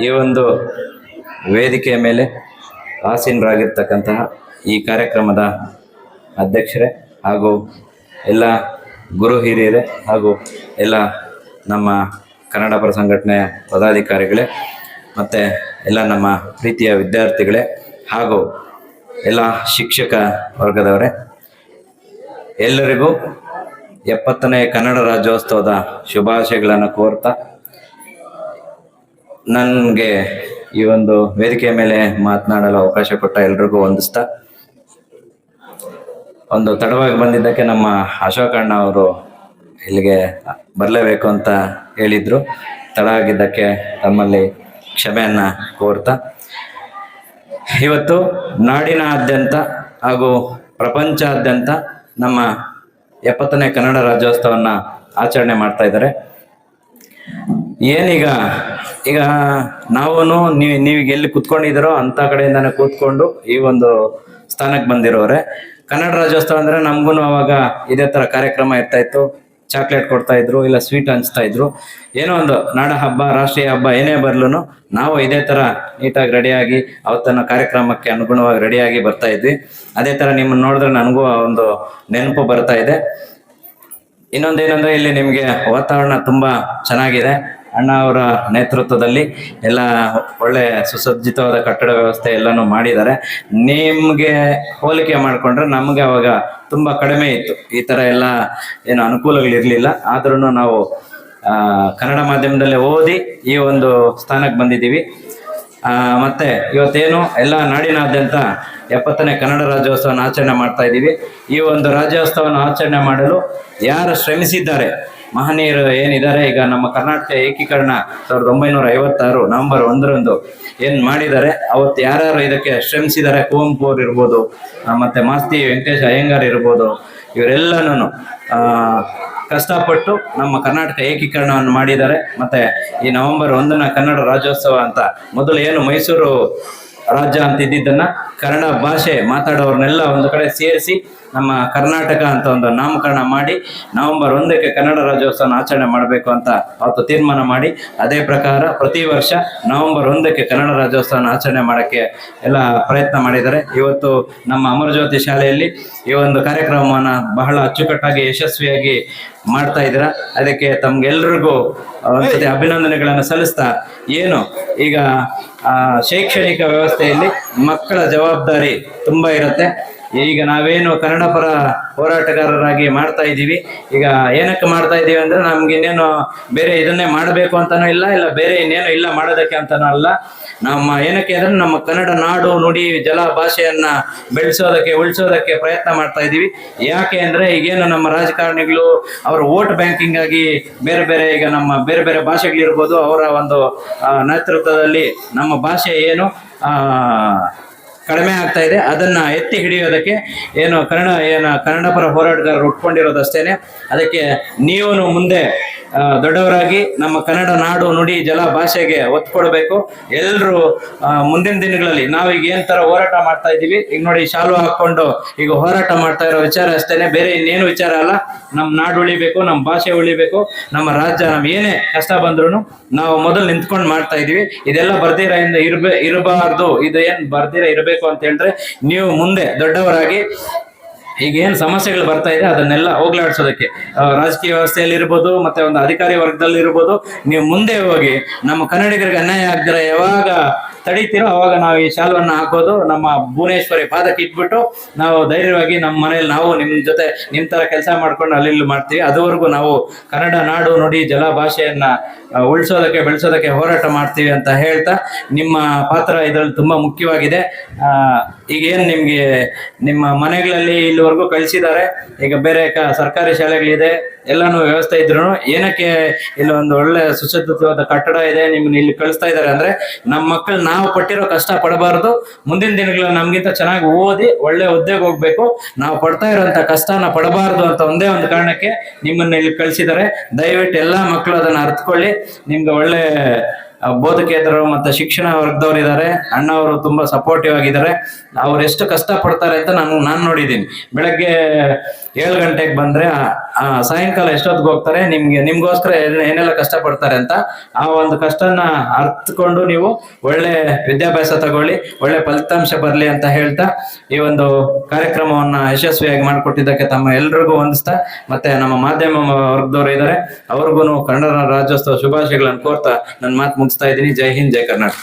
ಈ ಒಂದು ವೇದಿಕೆಯ ಮೇಲೆ ಆಸೀನರಾಗಿರ್ತಕ್ಕಂತಹ ಈ ಕಾರ್ಯಕ್ರಮದ ಅಧ್ಯಕ್ಷರೇ ಹಾಗೂ ಎಲ್ಲ ಗುರು ಹಿರಿಯರೇ ಹಾಗೂ ಎಲ್ಲ ನಮ್ಮ ಕನ್ನಡ ಪರ ಸಂಘಟನೆಯ ಪದಾಧಿಕಾರಿಗಳೇ ಮತ್ತು ಎಲ್ಲ ನಮ್ಮ ಪ್ರೀತಿಯ ವಿದ್ಯಾರ್ಥಿಗಳೇ ಹಾಗೂ ಎಲ್ಲ ಶಿಕ್ಷಕ ವರ್ಗದವರೇ, ಎಲ್ಲರಿಗೂ ಎಪ್ಪತ್ತನೇ ಕನ್ನಡ ರಾಜ್ಯೋತ್ಸವದ ಶುಭಾಶಯಗಳನ್ನು ಕೋರ್ತಾ ನನಗೆ ಈ ಒಂದು ವೇದಿಕೆ ಮೇಲೆ ಮಾತನಾಡಲು ಅವಕಾಶ ಕೊಟ್ಟ ಎಲ್ರಿಗೂ ವಂದಿಸ್ತಾ, ಒಂದು ತಡವಾಗಿ ಬಂದಿದ್ದಕ್ಕೆ ನಮ್ಮ ಅಶೋಕ್ ಅಣ್ಣ ಅವರು ಇಲ್ಲಿಗೆ ಬರಲೇಬೇಕು ಅಂತ ಹೇಳಿದ್ರು. ತಡ ಆಗಿದ್ದಕ್ಕೆ ತಮ್ಮಲ್ಲಿ ಕ್ಷಮೆಯನ್ನ ಕೋರ್ತಾ. ಇವತ್ತು ನಾಡಿನಾದ್ಯಂತ ಹಾಗೂ ಪ್ರಪಂಚಾದ್ಯಂತ ನಮ್ಮ ಎಪ್ಪತ್ತನೇ ಕನ್ನಡ ರಾಜ್ಯೋತ್ಸವನ್ನ ಆಚರಣೆ ಮಾಡ್ತಾ ಇದ್ದಾರೆ. ಏನೀಗ? ಈಗ ನಾವು, ನೀವು ನೀವೀಗ ಎಲ್ಲಿ ಕೂತ್ಕೊಂಡಿದ್ದೀರೋ ಅಂತ ಕಡೆಯಿಂದಾನೆ ಕೂತ್ಕೊಂಡು ಈ ಒಂದು ಸ್ಥಾನಕ್ಕೆ ಬಂದಿರೋರೆ. ಕನ್ನಡ ರಾಜ್ಯೋತ್ಸವ ಅಂದ್ರೆ ನಮಗೂ ಅವಾಗ ಇದೇ ತರ ಕಾರ್ಯಕ್ರಮ ಇರ್ತಾ ಇತ್ತು. ಚಾಕ್ಲೇಟ್ ಕೊಡ್ತಾ ಇದ್ರು, ಇಲ್ಲ ಸ್ವೀಟ್ ಹಂಚ್ತಾ ಇದ್ರು. ಏನೋ ಒಂದು ನಾಡ ಹಬ್ಬ, ರಾಷ್ಟ್ರೀಯ ಹಬ್ಬ ಏನೇ ಬರ್ಲೂ ನಾವು ಇದೇ ತರ ನೀಟಾಗಿ ರೆಡಿಯಾಗಿ ಅವತ್ತನ್ನ ಕಾರ್ಯಕ್ರಮಕ್ಕೆ ಅನುಗುಣವಾಗಿ ರೆಡಿಯಾಗಿ ಬರ್ತಾ ಇದ್ವಿ. ಅದೇ ತರ ನಿಮ್ಮನ್ನ ನೋಡಿದ್ರೆ ನನಗೂ ಒಂದು ನೆನಪು ಬರ್ತಾ ಇದೆ. ಇನ್ನೊಂದೇನಂದ್ರೆ ಇಲ್ಲಿ ನಿಮಗೆ ವಾತಾವರಣ ತುಂಬಾ ಚೆನ್ನಾಗಿದೆ. ಅಣ್ಣ ಅವರ ನೇತೃತ್ವದಲ್ಲಿ ಎಲ್ಲ ಒಳ್ಳೆ ಸುಸಜ್ಜಿತವಾದ ಕಟ್ಟಡ ವ್ಯವಸ್ಥೆ ಎಲ್ಲನೂ ಮಾಡಿದ್ದಾರೆ. ನಿಮಗೆ ಹೋಲಿಕೆ ಮಾಡಿಕೊಂಡ್ರೆ ನಮಗೆ ಅವಾಗ ತುಂಬ ಕಡಿಮೆ ಇತ್ತು. ಈ ಥರ ಎಲ್ಲ ಏನು ಅನುಕೂಲಗಳಿರಲಿಲ್ಲ. ಆದ್ರೂ ನಾವು ಕನ್ನಡ ಮಾಧ್ಯಮದಲ್ಲೇ ಓದಿ ಈ ಒಂದು ಸ್ಥಾನಕ್ಕೆ ಬಂದಿದ್ದೀವಿ. ಮತ್ತು ಇವತ್ತೇನು ಎಲ್ಲ ನಾಡಿನಾದ್ಯಂತ ಎಪ್ಪತ್ತನೇ ಕನ್ನಡ ರಾಜ್ಯೋತ್ಸವವನ್ನು ಆಚರಣೆ ಮಾಡ್ತಾ ಇದ್ದೀವಿ. ಈ ಒಂದು ರಾಜ್ಯೋತ್ಸವನ ಆಚರಣೆ ಮಾಡಲು ಯಾರು ಶ್ರಮಿಸಿದ್ದಾರೆ? ಮಹನೀಯರು ಏನಿದ್ದಾರೆ? ಈಗ ನಮ್ಮ ಕರ್ನಾಟಕ ಏಕೀಕರಣ ಸಾವಿರದ ಒಂಬೈನೂರ ಐವತ್ತಾರು ನವೆಂಬರ್ ಒಂದರಂದು ಏನ್ ಮಾಡಿದ್ದಾರೆ? ಅವತ್ತು ಯಾರ್ಯಾರು ಇದಕ್ಕೆ ಶ್ರಮಿಸಿದ್ದಾರೆ? ಕುವೆಂಪು ಅವ್ರು ಇರ್ಬೋದು ಮತ್ತೆ ಮಾಸ್ತಿ ವೆಂಕಟೇಶ್ ಅಯ್ಯಂಗಾರ್ ಇರ್ಬೋದು ಇವರೆಲ್ಲನೂ ಕಷ್ಟಪಟ್ಟು ನಮ್ಮ ಕರ್ನಾಟಕ ಏಕೀಕರಣವನ್ನು ಮಾಡಿದ್ದಾರೆ. ಮತ್ತೆ ಈ ನವೆಂಬರ್ ಒಂದನ ಕನ್ನಡ ರಾಜ್ಯೋತ್ಸವ ಅಂತ ಮೊದಲು ಏನು ಮೈಸೂರು ರಾಜ್ಯ ಅಂತ ಇದ್ದಿದ್ದನ್ನ ಕನ್ನಡ ಭಾಷೆ ಮಾತಾಡೋರ್ನೆಲ್ಲ ಒಂದು ಕಡೆ ಸೇರಿಸಿ ನಮ್ಮ ಕರ್ನಾಟಕ ಅಂತ ಒಂದು ನಾಮಕರಣ ಮಾಡಿ ನವೆಂಬರ್ ಒಂದಕ್ಕೆ ಕನ್ನಡ ರಾಜ್ಯೋತ್ಸವನ ಆಚರಣೆ ಮಾಡಬೇಕು ಅಂತ ಅವತ್ತು ತೀರ್ಮಾನ ಮಾಡಿ, ಅದೇ ಪ್ರಕಾರ ಪ್ರತಿ ವರ್ಷ ನವೆಂಬರ್ ಒಂದಕ್ಕೆ ಕನ್ನಡ ರಾಜ್ಯೋತ್ಸವನ ಆಚರಣೆ ಮಾಡೋಕ್ಕೆ ಎಲ್ಲ ಪ್ರಯತ್ನ ಮಾಡಿದ್ದಾರೆ. ಇವತ್ತು ನಮ್ಮ ಅಮರಜ್ಯೋತಿ ಶಾಲೆಯಲ್ಲಿ ಈ ಒಂದು ಕಾರ್ಯಕ್ರಮವನ್ನು ಬಹಳ ಅಚ್ಚುಕಟ್ಟಾಗಿ, ಯಶಸ್ವಿಯಾಗಿ ಮಾಡ್ತಾ ಇದ್ದೀರಾ. ಅದಕ್ಕೆ ತಮ್ಗೆಲ್ರಿಗೂ ಒಂದ್ಸತಿ ಅಭಿನಂದನೆಗಳನ್ನು ಸಲ್ಲಿಸ್ತಾ, ಏನು ಈಗ ಶೈಕ್ಷಣಿಕ ವ್ಯವಸ್ಥೆಯಲ್ಲಿ ಮಕ್ಕಳ ಜವಾಬ್ದಾರಿ ತುಂಬ ಇರುತ್ತೆ. ಈಗ ನಾವೇನು ಕನ್ನಡ ಪರ ಹೋರಾಟಗಾರರಾಗಿ ಮಾಡ್ತಾ ಇದ್ದೀವಿ. ಈಗ ಏನಕ್ಕೆ ಮಾಡ್ತಾ ಇದ್ದೀವಿ ಅಂದ್ರೆ ನಮ್ಗೆ ಇನ್ನೇನು ಬೇರೆ ಇದನ್ನೇ ಮಾಡಬೇಕು ಅಂತಾನೂ ಇಲ್ಲ ಇಲ್ಲ ಬೇರೆ ಇನ್ನೇನು ಇಲ್ಲ ಮಾಡೋದಕ್ಕೆ ಅಂತಾನೂ ಅಲ್ಲ. ನಮ್ಮ ಏನಕ್ಕೆ ಅಂದ್ರೆ ನಮ್ಮ ಕನ್ನಡ ನಾಡು ನುಡಿ ಜಲ ಭಾಷೆಯನ್ನ ಬೆಳೆಸೋದಕ್ಕೆ, ಉಳಿಸೋದಕ್ಕೆ ಪ್ರಯತ್ನ ಮಾಡ್ತಾ ಇದ್ದೀವಿ. ಯಾಕೆ ಅಂದ್ರೆ ಈಗೇನು ನಮ್ಮ ರಾಜಕಾರಣಿಗಳು ಅವರ ವೋಟ್ ಬ್ಯಾಂಕಿಂಗ್ ಆಗಿ ಬೇರೆ ಬೇರೆ ಈಗ ನಮ್ಮ ಬೇರೆ ಬೇರೆ ಭಾಷೆಗಳಿರ್ಬೋದು, ಅವರ ಒಂದು ನೇತೃತ್ವದಲ್ಲಿ ನಮ್ಮ ಭಾಷೆ ಏನು ಕಡಿಮೆ ಆಗ್ತಾ ಇದೆ. ಅದನ್ನ ಎತ್ತಿ ಹಿಡಿಯೋದಕ್ಕೆ ಏನು ಕನ್ನಡ ಏನು ಕನ್ನಡ ಪರ ಹೋರಾಟಗಾರರು ಉಟ್ಕೊಂಡಿರೋದಷ್ಟೇನೆ. ಅದಕ್ಕೆ ನೀವು ಮುಂದೆ ದೊಡ್ಡವರಾಗಿ ನಮ್ಮ ಕನ್ನಡ ನಾಡು ನುಡಿ ಜಲ ಭಾಷೆಗೆ ಒತ್ತು ಕೊಡಬೇಕು ಎಲ್ಲರೂ ಮುಂದಿನ ದಿನಗಳಲ್ಲಿ ನಾವೀಗ ಏನ್ ತರ ಹೋರಾಟ ಮಾಡ್ತಾ ಇದ್ದೀವಿ, ಈಗ ನೋಡಿ ಶಾಲು ಹಾಕೊಂಡು ಈಗ ಹೋರಾಟ ಮಾಡ್ತಾ ಇರೋ ವಿಚಾರ ಅಷ್ಟೇನೆ, ಬೇರೆ ಇನ್ನೇನು ವಿಚಾರ ಅಲ್ಲ. ನಮ್ಮ ನಾಡು ಉಳಿಬೇಕು ನಮ್ಮ ಭಾಷೆ ಉಳಿಬೇಕು, ನಮ್ಮ ರಾಜ್ಯ, ನಮ್ ಏನೇ ಕಷ್ಟ ಬಂದ್ರು ನಾವು ಮೊದಲು ನಿಂತ್ಕೊಂಡು ಮಾಡ್ತಾ ಇದೀವಿ ಇದೆಲ್ಲ ಬರ್ದಿರ ಇಂದ ಇರ್ಬೇ, ಇರಬಾರ್ದು, ಇದು ಏನ್ ಬರ್ದಿರ ಇರಬೇಕು ಅಂತ ಹೇಳಿದ್ರೆ ನೀವು ಮುಂದೆ ದೊಡ್ಡವರಾಗಿ ಈಗ ಏನ್ ಸಮಸ್ಯೆಗಳು ಬರ್ತಾ ಇದೆ, ಅದನ್ನೆಲ್ಲ ಹೋಗ್ಲಾಡ್ಸೋದಕ್ಕೆ. ರಾಜಕೀಯ ವ್ಯವಸ್ಥೆಯಲ್ಲಿ ಇರ್ಬೋದು ಮತ್ತೆ ಒಂದು ಅಧಿಕಾರಿ ವರ್ಗದಲ್ಲಿ ಇರ್ಬೋದು ನೀವು ಮುಂದೆ ಹೋಗಿ ನಮ್ಮ ಕನ್ನಡಿಗರಿಗೆ ಅನ್ಯಾಯ ಆಗ್ದಿರ ಯಾವಾಗ ತಡೀತಿರೋ ಅವಾಗ ನಾವು ಈ ಶಾಲವನ್ನು ಹಾಕೋದು, ನಮ್ಮ ಭುವನೇಶ್ವರಿ ಪಾದಕ್ಕೆ ಇಟ್ಬಿಟ್ಟು ನಾವು ಧೈರ್ಯವಾಗಿ ನಮ್ಮ ಮನೇಲಿ ನಾವು ನಿಮ್ಮ ಜೊತೆ ನಿಮ್ಮ ಥರ ಕೆಲಸ ಮಾಡ್ಕೊಂಡು ಅಲ್ಲಿ ಮಾಡ್ತೀವಿ. ಅದುವರೆಗೂ ನಾವು ಕನ್ನಡ ನಾಡು ನುಡಿ ಜಲ ಭಾಷೆಯನ್ನ ಉಳಿಸೋದಕ್ಕೆ, ಬೆಳೆಸೋದಕ್ಕೆ ಹೋರಾಟ ಮಾಡ್ತೀವಿ ಅಂತ ಹೇಳ್ತಾ ನಿಮ್ಮ ಪಾತ್ರ ಇದರಲ್ಲಿ ತುಂಬ ಮುಖ್ಯವಾಗಿದೆ. ಈಗ ಏನು ನಿಮಗೆ ನಿಮ್ಮ ಮನೆಗಳಲ್ಲಿ ಇಲ್ಲಿವರೆಗೂ ಕಳಿಸಿದ್ದಾರೆ? ಈಗ ಬೇರೆ ಕ, ಸರ್ಕಾರಿ ಶಾಲೆಗಳಿದೆ, ಎಲ್ಲಾನು ವ್ಯವಸ್ಥೆ ಇದ್ರು ಏನಕ್ಕೆ ಇಲ್ಲಿ ಒಂದು ಒಳ್ಳೆ ಸುಸಜ್ಜಿತವಾದ ಕಟ್ಟಡ ಇದೆ, ನಿಮ್ಮನ್ನ ಇಲ್ಲಿ ಕಳಿಸ್ತಾ ಇದ್ದಾರೆ ಅಂದರೆ ನಮ್ಮ ಮಕ್ಕಳು ನಾವು ಪಟ್ಟಿರೋ ಕಷ್ಟ ಪಡಬಾರ್ದು. ಮುಂದಿನ ದಿನಗಳಲ್ಲಿ ನಮಗಿಂತ ಚೆನ್ನಾಗಿ ಓದಿ ಒಳ್ಳೆ ಹುದ್ದೆಗೆ ಹೋಗ್ಬೇಕು. ನಾವು ಪಡ್ತಾ ಇರೋಂಥ ಕಷ್ಟನ ಪಡಬಾರ್ದು ಅಂತ ಒಂದೇ ಒಂದು ಕಾರಣಕ್ಕೆ ನಿಮ್ಮನ್ನ ಇಲ್ಲಿ ಕಳಿಸಿದ್ದಾರೆ. ದಯವಿಟ್ಟು ಎಲ್ಲಾ ಮಕ್ಕಳು ಅದನ್ನ ಅರ್ಥಕೊಳ್ಳಿ ನಿಮ್ಗೆ ಒಳ್ಳೆ ಬೋಧಕೇತರರು ಮತ್ತೆ ಶಿಕ್ಷಣ ವರ್ಗದವ್ರು ಇದ್ದಾರೆ ಅಣ್ಣ ಅವರು ತುಂಬಾ ಸಪೋರ್ಟಿವ್ ಆಗಿದ್ದಾರೆ. ಅವ್ರು ಎಷ್ಟು ಕಷ್ಟ ಪಡ್ತಾರೆ ಅಂತ ನಾನು ನಾನು ನೋಡಿದ್ದೀನಿ. ಬೆಳಗ್ಗೆ ಏಳು ಗಂಟೆಗೆ ಬಂದ್ರೆ ಸಾಯಂಕಾಲ ಎಷ್ಟೊತ್ತಿಗೆ ಹೋಗ್ತಾರೆ, ನಿಮ್ಗೆ, ನಿಮ್ಗೋಸ್ಕರ ಏನೆಲ್ಲ ಕಷ್ಟ ಪಡ್ತಾರೆ ಅಂತ ಆ ಒಂದು ಕಷ್ಟನ ಅರ್ಥಕೊಂಡು ನೀವು ಒಳ್ಳೆ ವಿದ್ಯಾಭ್ಯಾಸ ತಗೊಳ್ಳಿ, ಒಳ್ಳೆ ಫಲಿತಾಂಶ ಬರ್ಲಿ ಅಂತ ಹೇಳ್ತಾ ಈ ಒಂದು ಕಾರ್ಯಕ್ರಮವನ್ನ ಯಶಸ್ವಿಯಾಗಿ ಮಾಡಿಕೊಟ್ಟಿದ್ದಕ್ಕೆ ತಮ್ಮ ಎಲ್ರಿಗೂ ಹೊಂದಿಸ್ತಾ ಮತ್ತೆ ನಮ್ಮ ಮಾಧ್ಯಮ ವರ್ಗದವರು ಇದ್ದಾರೆ ಅವ್ರಿಗೂ ಕನ್ನಡ ರಾಜ್ಯೋತ್ಸವ ಶುಭಾಶಯಗಳನ್ನು ಕೋರ್ತಾ ನನ್ನ ಮಾತು ಮುಗಿಸ್ತಾ ಇದ್ದೀನಿ ಜೈ ಹಿಂದ್ ಜೈ ಕರ್ನಾಟಕ